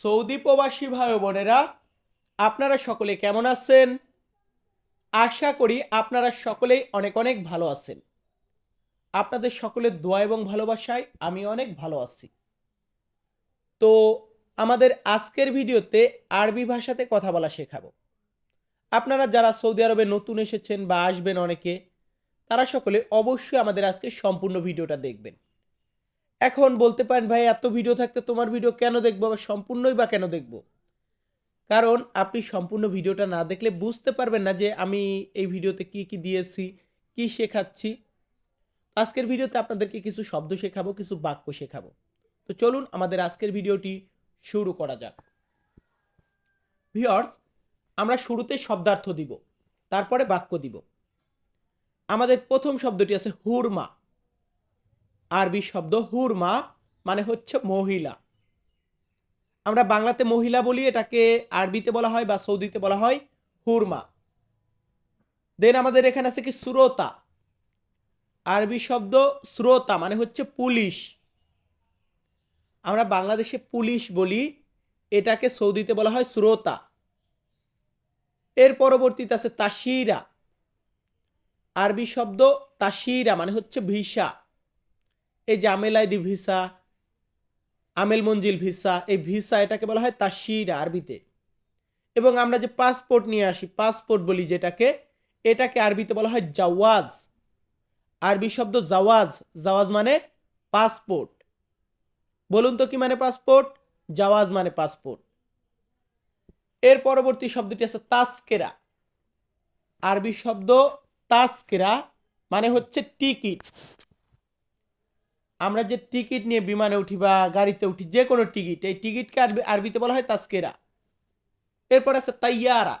Saudi প্রবাসী ভাই বোনেরা, আপনারা সকলে কেমন আছেন? আশা করি আপনারা সকলেই অনেক অনেক ভালো আছেন। আপনাদের সকলের দোয়া এবং ভালোবাসায় আমি অনেক ভালো আছি। তো আমাদের আজকের ভিডিওতে আরবি ভাষাতে কথা বলা শেখাবো। আপনারা যারা সৌদি আরবে নতুন এসেছেন বা আসবেন অনেকে, তারা সকলে অবশ্যই আমাদের আজকে সম্পূর্ণ ভিডিওটা দেখবেন। এখন বলতে পারেন, ভাই, এত ভিডিও থাকতে তোমার ভিডিও কেন দেখব? বা সম্পূর্ণই বা কেন দেখব? কারণ আপনি সম্পূর্ণ ভিডিওটা না দেখলে বুঝতে পারবেন না যে আমি এই ভিডিওতে কি কি দিয়েছি, কি শেখাচ্ছি। আজকের ভিডিওতে আপনাদেরকে কিছু শব্দ শেখাবো, কিছু বাক্য শেখাবো। তো চলুন আমাদের আজকের ভিডিওটি শুরু করা যাক। ভিওর্স আমরা শুরুতে শব্দার্থ দিব, তারপরে বাক্য দিব। আমাদের প্রথম শব্দটি আছে হুরমা। আরবি শব্দ হুরমা মানে হচ্ছে মহিলা। আমরা বাংলাতে মহিলা বলি, এটাকে আরবিতে বলা হয় বা সৌদিতে বলা হয় হুরমা। দেন আমাদের এখানে আছে কি শ্রোতা। আরবি শব্দ শ্রোতা মানে হচ্ছে পুলিশ। আমরা বাংলাদেশে পুলিশ বলি, এটাকে সৌদিতে বলা হয় শ্রোতা। এর পরবর্তীতে আছে তাসিরা। আরবি শব্দ তাসিরা মানে হচ্ছে ভিসা। এই যে আমেলাইদি ভিসা, আমেল মঞ্জিল ভিসা, এই ভিসা এটাকে বলা হয় তাসিরা আরবিতে। এবং আমরা যে পাসপোর্ট নিয়ে আসি, পাসপোর্ট বলি যেটাকে, এটাকে আরবিতে বলা হয় জাওয়াজ। আরবি শব্দ জাওয়াজ জাওয়াজ মানে পাসপোর্ট। বলুন তো কি মানে পাসপোর্ট? জাওয়াজ মানে পাসপোর্ট। এর পরবর্তী শব্দটি আছে তাস্কেরা। আরবি শব্দ তাস্কেরা মানে হচ্ছে টিকিট। আমরা যে টিকিট নিয়ে বিমানে উঠি বা গাড়িতে উঠি, যে কোনো টিকিট, এই টিকিটকে আরবি, আরবিতে বলা হয় তাস্কেরা। এরপর আছে তাইয়ারা।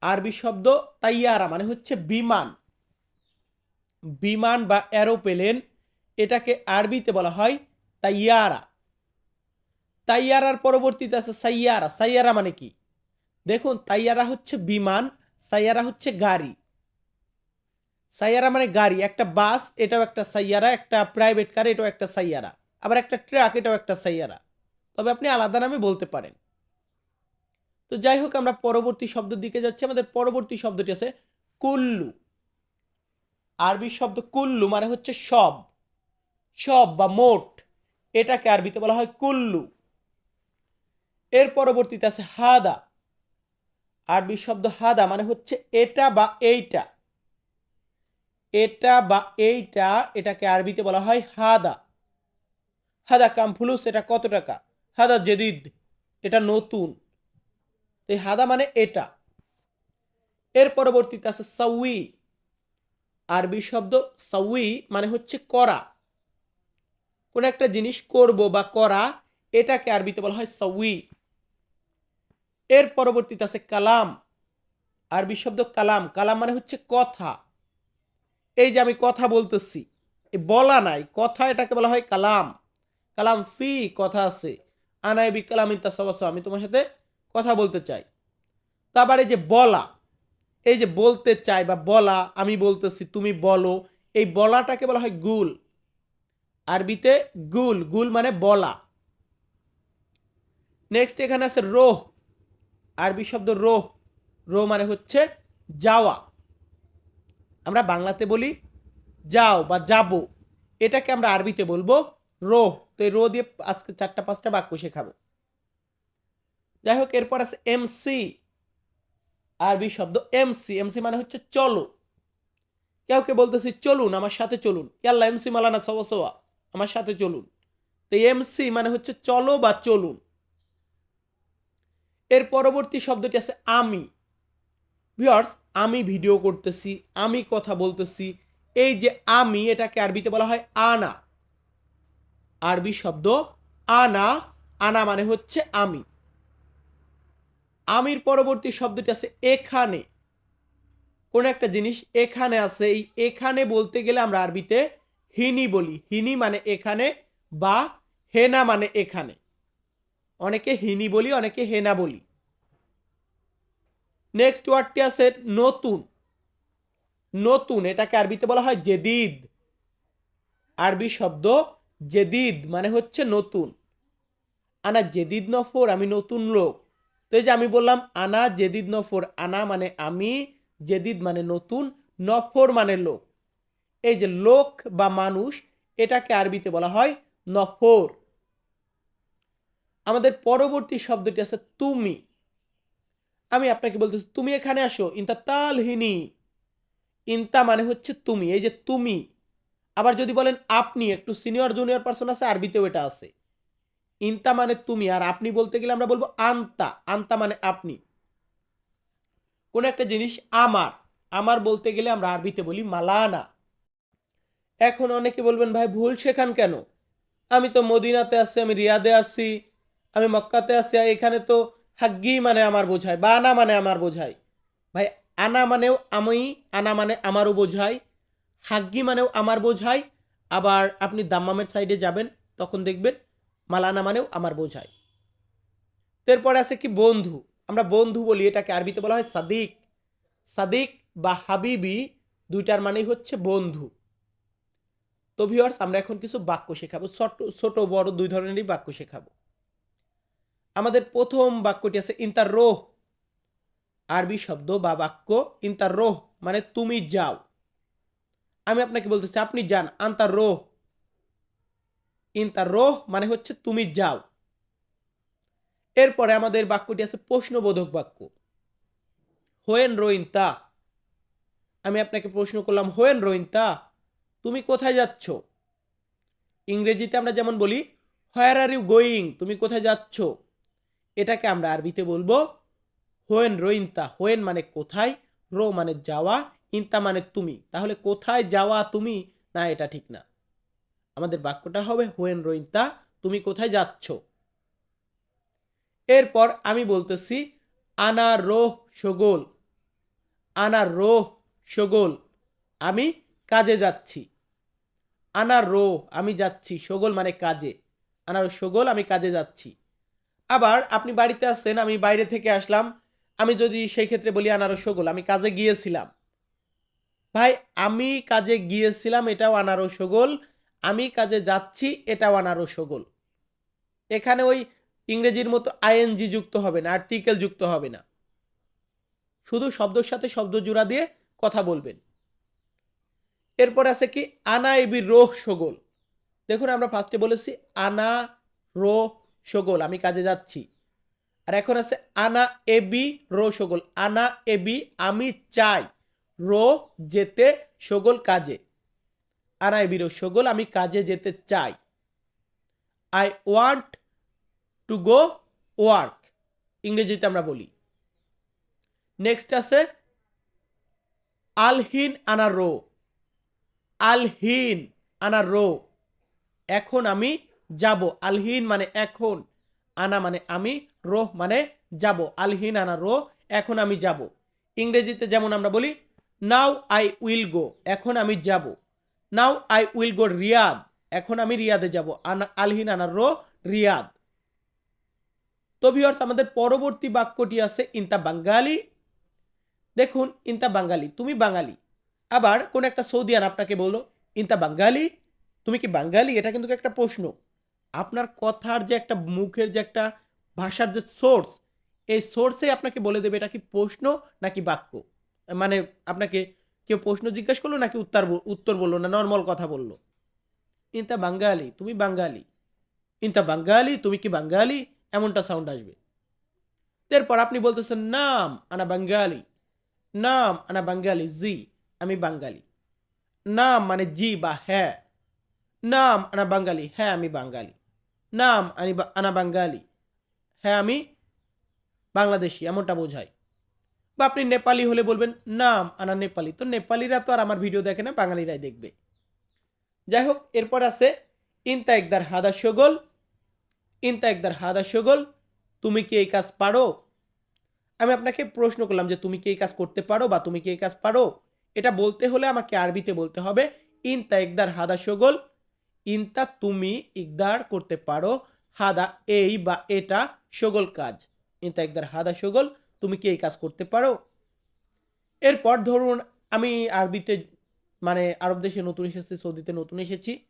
আরবি শব্দ তাইয়ারা মানে হচ্ছে বিমান। বিমান বা অ্যারোপ্লেন এটাকে আরবিতে বলা হয় তাইয়ারা। তাইয়ারার পরবর্তীতে আছে সাইয়ারা। সাইয়ারা মানে কি? দেখুন, তাইয়ারা হচ্ছে বিমান, সাইয়ারা হচ্ছে গাড়ি। সাইয়ারা মানে গাড়ি, একটা বাস, এটাও একটা সাইয়ারা, একটা প্রাইভেট কার এটাও একটা সাইয়ারা, আবার একটা ট্রাক এটাও একটা সাইয়ারা। তবে আপনি আলাদা নামে বলতে পারেন। তো যাই হোক, আমরা পরবর্তী শব্দের দিকে যাচ্ছি। আমাদের পরবর্তী শব্দটি আছে কুল্লু। আরবি শব্দ কুল্লু মানে হচ্ছে সব। সব বা মোট। এটাকে আরবিতে বলা হয় কুল্লু। এর পরবর্তীতে আছে হাদা। আরবি শব্দ হাদা মানে হচ্ছে এটা বা এইটা। এটা বা এইটা এটাকে আরবিতে বলা হয় হাদা। হাদা কামফুলুস এটা কত টাকা? হাদা জেদিদ, এটা নতুন। এই হাদা মানে এটা। এর পরবর্তীতে আছে সাউই। আরবি শব্দ সাউই মানে হচ্ছে করা। কোন একটা জিনিস করব বা করা, এটাকে আরবিতে বলা হয় সাউই। এর পরবর্তীতে আছে কালাম। আরবি শব্দ কালাম। কালাম মানে হচ্ছে কথা। এই যে আমি কথা বলতেছি বলা নাই, কথা এটাকে বলা হয় কালাম। কালাম ফি, কথা আছে। আনাইবি কালাম ইন্তা সবাস আমি তোমার সাথে কথা বলতে চাই। তারপর এই যে বলা, এই যে বলতে চাই বা বলা, আমি বলতেছি, তুমি বলো, এই বলাটাকে বলা হয় গুল। আরবিতে গুল গুল মানে বলা। নেক্সট এখানে আছে রোহ, আরবি শব্দ রোহ। রো মানে হচ্ছে যাওয়া। আমরা বাংলাতে বলি যাও বা যাব। এটাকে আমরা আরবিতে বলব রোহ তো এই রো দিয়ে আজকে চারটা, পাঁচটা বাক্য শেখাবো। যাই হোক, এরপর আছে এমসি আরবি শব্দ এমসি এমসি মানে হচ্ছে চলো। কেউকে বলতেছি চলুন, আমার সাথে চলুন। ইয়াল্লা এমসি মালানা সবা সবা আমার সাথে চলুন। তো এমসি মানে হচ্ছে চলো বা চলুন। এর পরবর্তী শব্দটি আছে আমি। ভিওর্স আমি ভিডিও করতেছি, আমি কথা বলতেছি, এই যে আমি এটাকে আরবিতে বলা হয় আনা। আরবি শব্দ আনা আনা মানে হচ্ছে আমি। আমির পরবর্তী শব্দটি আছে এখানে। কোন একটা জিনিস এখানে আছে, এই এখানে বলতে গেলে আমরা আরবিতে হিনি বলি। হিনি মানে এখানে বা হেনা মানে এখানে। অনেকে হিনি বলি, অনেকে হেনা বলি। নেক্সট ওয়ার্ডটি আছে নতুন। নতুন, এটাকে আরবিতে বলা হয় জেদিদ। আরবি শব্দ জেদিদ মানে হচ্ছে নতুন। আনা জেদিদ নফর, আমি নতুন লোক। তো এই যে আমি বললাম আনা জেদিদ নফর, আনা মানে আমি, জেদিদ মানে নতুন, নফর মানে লোক। এই যে লোক বা মানুষ, এটাকে আরবিতে বলা হয় নফর। আমাদের পরবর্তী শব্দটি আছে তুমি। আমি আপনাকে বলতেছি, তুমি এখানে আসো ইন্তা তালহিনী ইন্তা মানে হচ্ছে তুমি, এই যে তুমি। আবার যদি বলেন আপনি, একটু সিনিয়র, জুনিয়র পার্সন আছে, আরবিতেও এটা আছে। ইন্তা মানে তুমি, আর আপনি বলতে গেলে আমরা বলব আন্তা। আন্তা মানে আপনি। কোন একটা জিনিস আমার আমার বলতে গেলে আমরা আরবিতে বলি মালানা। এখন অনেকে বলবেন, ভাই, ভুল শেখান কেন? আমি তো মদিনাতে আছি, আমি রিয়াদে আছি, আমি মক্কাতে আছি এখানে তো হাগ্গি মানে আমার বোঝায়, বা আনা মানে আমার বোঝায়। ভাই, আনা মানেও আমি, আনা মানে আমারও বোঝায়, হাগ্গি মানেও আমার বোঝায়, আবার আপনি দাম্মামের সাইডে যাবেন, তখন দেখবেন মালানা মানেও আমার বোঝায়। এরপরে আছে কি বন্ধু? আমরা বন্ধু বলি, এটাকে আরবিতে বলা হয় সাদিক। সাদিক বা হাবিবি দুইটার মানেই হচ্ছে বন্ধু। তো ভিওয়ার্স আমরা এখন কিছু বাক্য শেখাবো, ছোট ছোট, বড় দুই ধরনেরই বাক্য শেখাবো। আমাদের প্রথম বাক্যটি আছে ইন্টার রোহ আরবি শব্দ বা বাক্য ইন্টার রোহ মানে তুমি যাও। আমি আপনাকে বলতেছি, আপনি যান আন্তার রোহ ইন্টার রোহ মানে হচ্ছে তুমি যাও। এরপরে আমাদের বাক্যটি আছে প্রশ্নবোধক বাক্য। হোয়েন রোইন তা আমি আপনাকে প্রশ্ন করলাম, হোয়েন রোইন তা তুমি কোথায় যাচ্ছ? ইংরেজিতে আমরা যেমন বলি, হোয়ার আর ইউ গোয়িং, তুমি কোথায় যাচ্ছ? এটাকে আমরা আরবিতে বলব হোয়েন রোইনতা হোয়েন মানে কোথায়, রো মানে যাওয়া, ইনতা মানে তুমি। তাহলে কোথায় যাওয়া তুমি? না, এটা ঠিক না। আমাদের বাক্যটা হবে হোয়েন রোইনতা তুমি কোথায় যাচ্ছ? এরপর আমি বলতেছি আনা রোহ সগোল। আনা রোহ সগোল, আমি কাজে যাচ্ছি। আনার রো আমি যাচ্ছি। সগোল মানে কাজে। আনার সগোল, আমি কাজে যাচ্ছি। আবার আপনি বাড়িতে আসছেন, আমি বাইরে থেকে আসলাম, আমি যদি সেই ক্ষেত্রে বলি আনারো সগোল, আমি কাজে গিয়েছিলাম। ভাই, আমি কাজে গিয়েছিলাম, এটাও আনারো সগোল, আমি কাজে যাচ্ছি, এটাও আনারো সগোল। এখানে ওই ইংরেজির মতো আইএনজি যুক্ত হবে না, আর্টিকেল যুক্ত হবে না। শুধু শব্দের সাথে শব্দ জোড়া দিয়ে কথা বলবেন। এরপর আছে কি আনা এবি রোহ সগোল। দেখুন, আমরা ফার্স্টে বলেছি আনা রো সগোল, আমি কাজে যাচ্ছি। আর এখন আছে আনা এবি রো সগোল। আনা এবি আমি চাই রো যেতে সগোল কাজে। আনা এবি রো সগোল, আমি কাজে যেতে চাই। I want to go work. ইংরেজিতে আমরা বলি। নেক্সট আছে আলহিন আনা রো। আলহিন আনা রো। এখন আমি যাব। আলহিন মানে এখন, আনা মানে আমি, রোহ মানে যাব। আলহিন, আনা রো এখন আমি যাব। ইংরেজিতে যেমন আমরা বলি নাও আই উইল গো এখন আমি যাব। Now I will go Riyad এখন আমি রিয়াদে যাব। আনা, আলহিন, আনা রো রিয়াদ তো ভিওর্স আমাদের পরবর্তী বাক্যটি আছে, ইন্তা বাঙ্গালি? দেখুন, ইন্তা বাঙ্গালি, তুমি বাঙালি। আবার কোন একটা সৌদিয়ান আপনাকে বলল, ইন্তা বাঙ্গালি? তুমি কি বাঙ্গালি এটা কিন্তু একটা প্রশ্ন। আপনার কথার যে একটা মুখের যে একটা ভাষার যে সোর্স এই সোর্সে আপনাকে বলে দেবে এটা কি প্রশ্ন নাকি বাক্য? মানে আপনাকে কেউ প্রশ্ন জিজ্ঞেস করল নাকি উত্তর উত্তর বলল না নর্মাল কথা বলল? ইন্তা বাঙ্গালি, তুমি বাঙ্গালি। ইন্তা বাঙ্গালি, তুমি কি বাঙ্গালি? এমনটা সাউন্ড আসবে। এরপর আপনি বলতেছেন, নাম, আনা বাঙ্গালি। নাম, আনা বাঙ্গালি, জি, আমি বাঙ্গালি। নাম মানে জি বা হ্যাঁ। নাম, আনা বাঙ্গালি হ্যাঁ আমি বাঙালি নাম আনি আনা বাঙ্গালি হ্যাঁ আমি বাংলাদেশি, এমনটা বোঝায়। বা আপনি নেপালি হলে বলবেন, নাম আনা নেপালি। তো নেপালিরা তো আর আমার ভিডিও দেখে না, বাঙালিরাই দেখবে। যাই হোক, এরপর আছে ইনতা একদার হাদা সগোল ইনতা একদার হাদা সগোল তুমি কি এই কাজ পারো? আমি আপনাকে প্রশ্ন করলাম যে, তুমি কি এই কাজ করতে পারো বা তুমি কি এই কাজ পারো? এটা বলতে হলে আমাকে আরবিতে বলতে হবে ইনতা একদার হাদা সগোল ইনতা তুমি ইকদার করতে পারো, হাদা এই বা এটা সগোল কাজ। ইনতা একদার হাদা সগল, তুমি কি এই কাজ করতে পারো? এরপর ধরুন, আমি আরবিতে মানে আরব দেশে নতুন এসেছি, সৌদিতে নতুন এসেছি,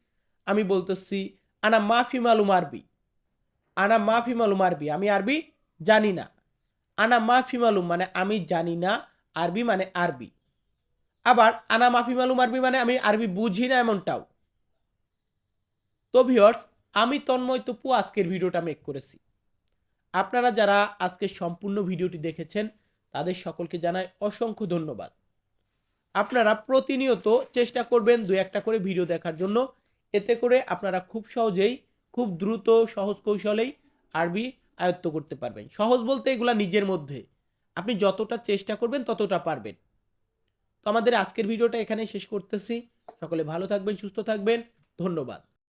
আমি বলতেছি, আনা মাফি মালুম আরবি। আনা মাফি মালুম আরবি। আমি আরবি জানি না। আনা মাফি মালুম মানে আমি জানি না, আরবি মানে আরবি। আবার, আনা মাফি মালুম আরবি মানে আমি আরবি বুঝি না এমনটাও। তো ভিওর্স আমি তন্ময় তপু আজকের ভিডিওটা মেক করেছি। আপনারা যারা আজকে সম্পূর্ণ ভিডিওটি দেখেছেন, তাদের সকলকে জানাই অসংখ্য ধন্যবাদ। আপনারা প্রতিনিয়ত চেষ্টা করবেন দু একটা করে ভিডিও দেখার জন্য। এতে করে আপনারা খুব সহজেই, খুব দ্রুত, সহজ কৌশলেই আরবি আয়ত্ত করতে পারবেন। সহজ বলতে এগুলা নিজের মধ্যে। আপনি যতটা চেষ্টা করবেন, ততটা পারবেন। তো আমাদের আজকের ভিডিওটা এখানে শেষ করতেছি। সকলে ভালো থাকবেন, সুস্থ থাকবেন। ধন্যবাদ।